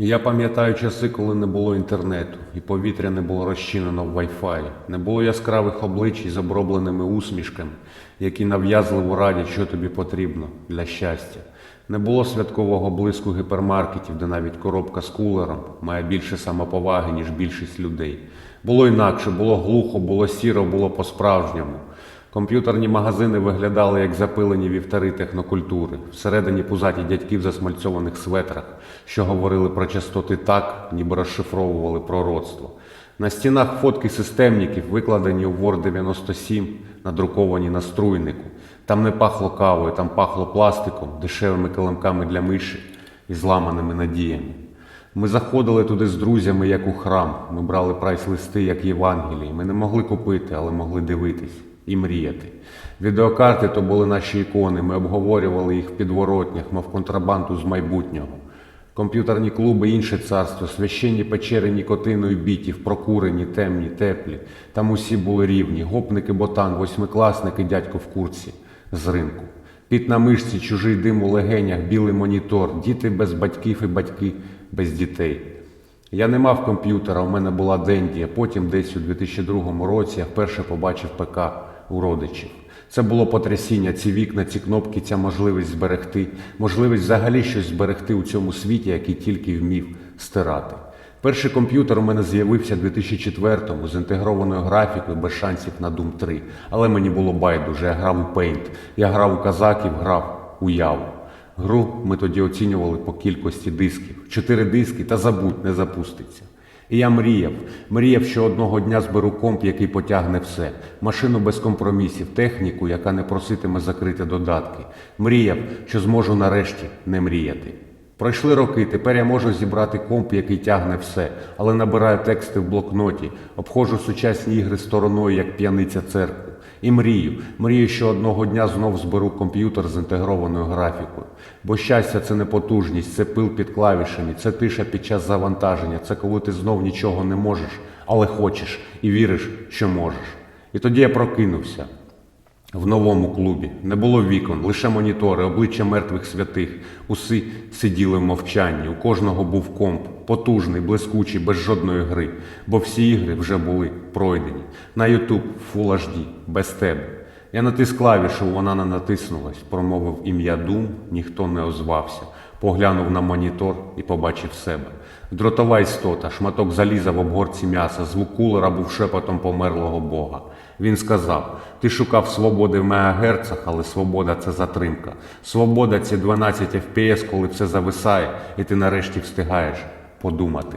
Я пам'ятаю часи, коли не було інтернету, і повітря не було розчинено в Wi-Fi, не було яскравих облич із обробленими усмішками, які нав'язливо радять, що тобі потрібно для щастя. Не було святкового блиску гіпермаркетів, де навіть коробка з кулером має більше самоповаги, ніж більшість людей. Було інакше, було глухо, було сіро, було по-справжньому. Комп'ютерні магазини виглядали як запилені вівтари технокультури, всередині пузаті дядьки в засмальцьованих светрах, що говорили про частоти так, ніби розшифровували пророцтво. На стінах фотки системників, викладені у Word 97, надруковані на струйнику. Там не пахло кавою, там пахло пластиком, дешевими килимками для миші і зламаними надіями. Ми заходили туди з друзями, як у храм. Ми брали прайс-листи, як Євангелії. Ми не могли купити, але могли дивитись і мріяти. Відеокарти то були наші ікони. Ми обговорювали їх в підворотнях, мов контрабанду з майбутнього. Комп'ютерні клуби інше царство, священні печери нікотину і бітів, прокурені, темні, теплі. Там усі були рівні. Гопники ботан, восьмикласники, дядько в курці з ринку. Піт на мишці, чужий дим у легенях, білий монітор, діти без батьків і батьки без дітей. Я не мав комп'ютера, у мене була Денді, а потім десь у 2002 році я вперше побачив ПК у родичів. Це було потрясіння, ці вікна, ці кнопки, ця можливість зберегти, можливість взагалі щось зберегти у цьому світі, який тільки вмів стирати. Перший комп'ютер у мене з'явився в 2004-му з інтегрованою графікою без шансів на Doom 3. Але мені було байдуже, я грав у Paint, я грав у казаків, грав у Яву. Гру ми тоді оцінювали по кількості дисків. Чотири диски та забудь, не запуститься. І я мріяв, мріяв, що одного дня зберу комп, який потягне все, машину без компромісів, техніку, яка не проситиме закрити додатки. Мріяв, що зможу нарешті не мріяти. Пройшли роки, тепер я можу зібрати комп, який тягне все, але набираю тексти в блокноті, обходжу сучасні ігри стороною, як п'яниця церкву. І мрію, мрію, що одного дня знов зберу комп'ютер з інтегрованою графікою. Бо щастя це не потужність, це пил під клавішами, це тиша під час завантаження, це коли ти знов нічого не можеш, але хочеш і віриш, що можеш. І тоді я прокинувся. В новому клубі не було вікон, лише монітори, обличчя мертвих святих. Уси сиділи в мовчанні. У кожного був комп, потужний, блискучий, без жодної гри, бо всі ігри вже були пройдені. На Ютуб Full HD, без тебе. Я натис клавішу, вона не натиснулась, промовив ім'я Дум, ніхто не озвався. Поглянув на монітор і побачив себе. Дротова істота, шматок заліза в обгорці м'яса, звук кулера був шепотом померлого Бога. Він сказав: Ти шукав свободи в мегагерцах, але свобода це затримка. Свобода це 12 FPS, коли все зависає, і ти нарешті встигаєш подумати.